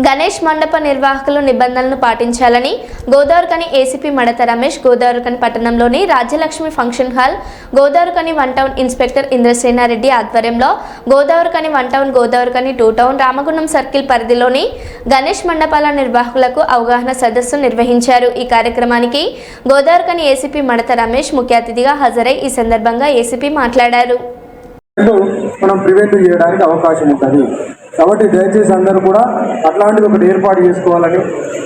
గణేష్ మండప నిర్వాహకులు నిబంధనలను పాటించాలని గోదావరికని ఏసీపీ మడత రమేష్ గోదావరికని పట్టణంలోని Rajyalakshmi function hall Godavarikhani one town inspector Indrasena Reddy ఆధ్వర్యంలో Godavarikhani one town Godavarikhani two town Ramagundam circle పరిధిలోని గణేష్ మండపాల నిర్వాహకులకు అవగాహన సదస్సు నిర్వహించారు. ఈ కార్యక్రమానికి గోదావరికని ఏసీపీ మడత రమేష్ ముఖ్య అతిథిగా హాజరై ఈ సందర్భంగా ఏసీపీ మాట్లాడారు. మనం ప్రివెంట్ చేయడానికి అవకాశం ఉంటుంది. కాబట్టి దయచేసి అందరూ కూడా అట్లాంటిది ఒకటి ఏర్పాటు చేసుకోవాలని.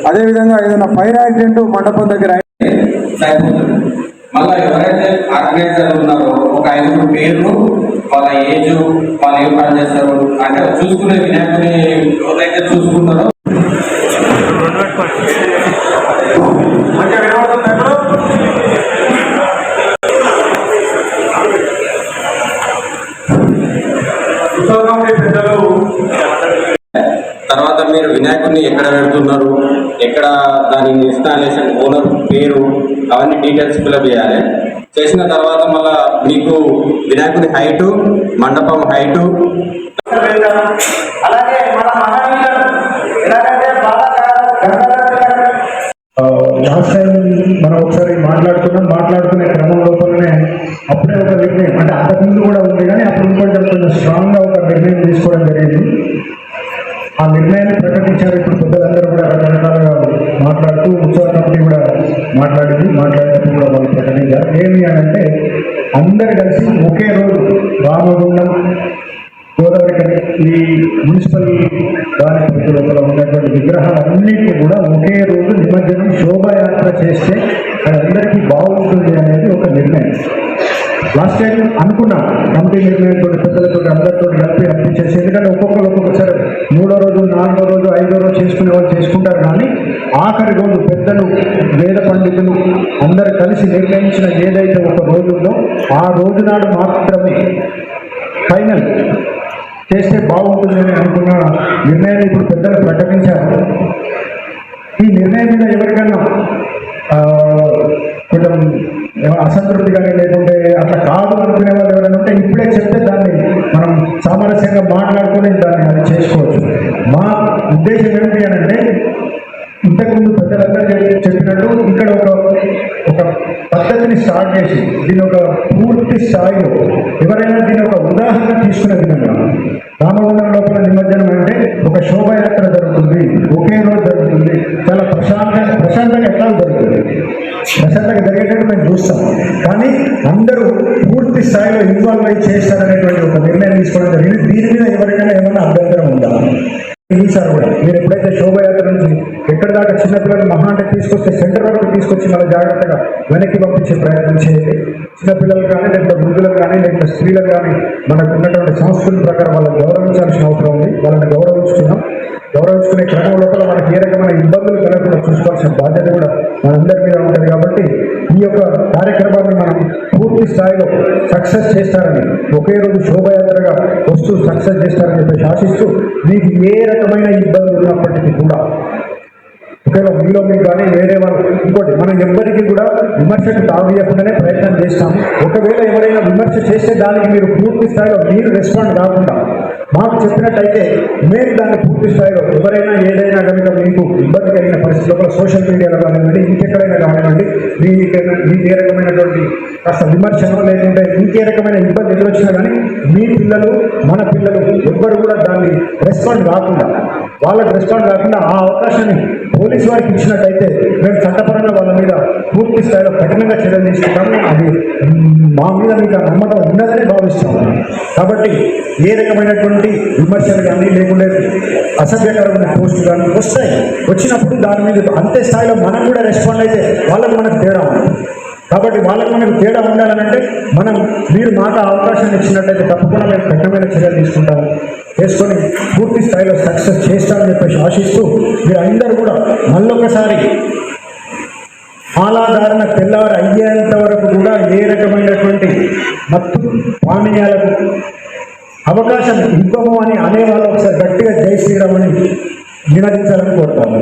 అదేవిధంగా ఏదైనా ఫైర్ యాక్సిడెంట్ మండపం దగ్గర అయి- మళ్ళీ ఎవరైతే ఆర్గనైజర్ ఉన్నారో ఒక ఐదుగురు పేర్లు వాళ్ళ ఏజ్ వాళ్ళు ఏం పనిచేస్తారు అంటే చూసుకునే వినాయకుని ఎవరైతే చూసుకున్నారో పెద్దలు. తర్వాత మీరు వినాయకుడిని ఎక్కడ పెడుతున్నారు? ఎక్కడ దాని ఇన్స్టాలేషన్ ఓనర్ పేరు అవన్నీ డీటెయిల్స్ ఫిల్అప్ చేయాలి. చేసిన తర్వాత మళ్ళా మీకు వినాయకుని హైటు మండపం హైటు. అలాగే మన ఒకసారి మాట్లాడుకున్నాం మాట్లాడుకునే క్రమం అప్పుడే ఒక నిర్ణయం. అంటే అంతకుముందు కూడా ఉంది కానీ అప్పుడు కొంచెం కొంచెం స్ట్రాంగ్గా ఒక నిర్ణయం తీసుకోవడం జరిగింది. ఆ నిర్ణయాన్ని ప్రకటించారు ఇప్పుడు పెద్దలందరూ కూడా రకరకాలుగా మాట్లాడుతూ ఉత్సవ కమిటీ కూడా మాట్లాడింది. మాట్లాడేటప్పుడు కూడా వాళ్ళు ప్రకటించారు. ఏమి అని అంటే అందరు కలిసి ఒకే రోజు రామగుండం గోదావరి ఈ మున్సిపల్ దాని పరిధి లోపల ఉన్నటువంటి విగ్రహాలన్నింటినీ కూడా ఒకే రోజు నిమజ్జనం శోభాయాత్ర చేస్తే అది అందరికీ బాగుంటుంది అనేది ఒక నిర్ణయం. లాస్ట్ టైం అనుకున్నా. కమిటీ నిర్ణయంతో పెద్దలతో అందరితో కలిపి అనిపించేసి ఎందుకంటే ఒక్కొక్కరు ఒక్కొక్కసారి మూడో రోజు నాలుగో రోజు ఐదో రోజు చేసుకునే వాళ్ళు చేసుకుంటారు కానీ ఆఖరి రోజు పెద్దలు వేద పండితులు అందరు కలిసి నిర్ణయించిన ఏదైతే ఒక రోజు ఉందో ఆ రోజు నాడు మాత్రమే ఫైనల్ చేస్తే బాగుంటుంది అని అనుకున్న నిర్ణయాన్ని ఇప్పుడు పెద్దలు ప్రకటించారు. ఈ నిర్ణయం మీద ఎవరికన్నా కొంచెం ఏమో అసంతృప్తి కానీ లేకుంటే అట్లా కాదు అనుకునే వాళ్ళు ఎవరైనా ఉంటే ఇప్పుడే చెప్తే దాన్ని మనం సామరస్యంగా మాట్లాడుకుని దాన్ని అది చేసుకోవచ్చు. మా ఉద్దేశం ఏమిటి అని అంటే ఇంతకుముందు పెద్దలందరూ చెప్పినట్టు ఇక్కడ ఒక ఒక పద్ధతిని స్టార్ట్ చేసి దీని ఒక పూర్తి స్థాయిలో ఎవరైనా దీని ఒక ఉదాహరణ తీసుకునే విధంగా రామగుండం లోపల నిమజ్జనం అంటే ఒక శోభాయాత్ర జరుగుతుంది. ఒకే రోజు ప్రశాంతంగా మేము చూస్తాం. కానీ అందరూ పూర్తి స్థాయిలో ఇన్వాల్వ్ అయ్యి చేస్తారనేటువంటి ఒక నిర్ణయం తీసుకోవడం జరిగింది. దీని మీద ఎవరికైనా ఏమైనా అభ్యంతరం ఉందా? చూసారు కూడా. మీరు ఎప్పుడైతే శోభయాత్ర నుంచి ఎక్కడ దాకా చిన్నపిల్లలు మహా అంటే తీసుకొస్తే సెంటర్ వరకు తీసుకొచ్చి మళ్ళీ జాగ్రత్తగా వెనక్కి పంపించే ప్రయత్నం చేయండి. చిన్నపిల్లలు కానీ లేకపోతే వృద్ధులకు కానీ లేకపోతే స్త్రీలకు కానీ మనకు ఉన్నటువంటి సంస్కృతి ప్రకారం వాళ్ళని గౌరవించాల్సిన అవసరం ఉంది. వాళ్ళని గౌరవించుకున్నాం గౌరవించుకునే క్రమం లోపల మనకి ఏ రకమైన ఇబ్బంది సక్సెస్ చేస్తారని ఒకే రోజు శోభయాత్రగా వస్తూ సక్సెస్ చేస్తారని చెప్పి ఆశిస్తూ మీకు ఏ రకమైన ఇబ్బంది ఉన్నప్పటికీ కూడా ఒకవేళ మీలో మీకు కానీ వేరే వాళ్ళు ఇంకోటి మనం ఎవ్వరికి కూడా విమర్శకు తావీయకుండానే ప్రయత్నం చేస్తాము. ఒకవేళ ఎవరైనా విమర్శ చేస్తే దానికి మీరు పూర్తి స్థాయిలో మీరు రెస్పాండ్ కాకుండా మాకు చెప్పినట్టయితే మేము దాన్ని పూర్తి స్థాయిలో ఎవరైనా ఏదైనా కనుక మీకు ఇబ్బంది కలిగిన పరిస్థితుల్లో సోషల్ మీడియాలో కానివ్వండి ఇంకెక్కడైనా కానివ్వండి మీకైనా మీకు ఏ రకమైనటువంటి కాస్త విమర్శనం లేకుంటే ఇంకే రకమైన ఇబ్బంది ఎదురొచ్చినా కానీ మీ పిల్లలు మన పిల్లలు ఎవ్వరు కూడా దాన్ని రెస్పాండ్ కాకుండా వాళ్ళకి రెస్పాండ్ కాకుండా ఆ అవకాశాన్ని పోలీస్ వారికి ఇచ్చినట్టయితే మేము చట్టపరంగా వాళ్ళ మీద పూర్తి స్థాయిలో కఠినంగా చర్యలు తీసుకుంటాము. అది మా మీద మీకు నమ్మకం ఉన్నదని భావిస్తాము. కాబట్టి ఏ రకమైనటువంటి విమర్శలు కానీ లేకుంటే అసభ్యకరమైన పోస్టు కానీ వస్తాయి. వచ్చినప్పుడు దాని మీద అంతే స్థాయిలో మనం కూడా రెస్పాండ్ అయితే వాళ్ళకి మనకు తేడా కాబట్టి వాళ్ళకి మనకు తేడా ఉండాలనంటే మనం మీరు మాకు అవకాశం ఇచ్చినట్లయితే ఇచ్చినట్టయితే తప్పకుండా మేము కఠినమైన చర్యలు తీసుకుంటాము. చేసుకొని పూర్తి స్థాయిలో సక్సెస్ చేస్తామని చెప్పేసి ఆశిస్తూ మీరు అందరూ కూడా మళ్ళొకసారి ఆలాధారణ తెల్లవారు అయ్యేంత వరకు కూడా ఏ రకమైనటువంటి మత్తు పానీయాలకు అవకాశం ఇవ్వము అని అనేవాళ్ళు ఒకసారి గట్టిగా జై శ్రీరామని నినదించాలని కోరుతాము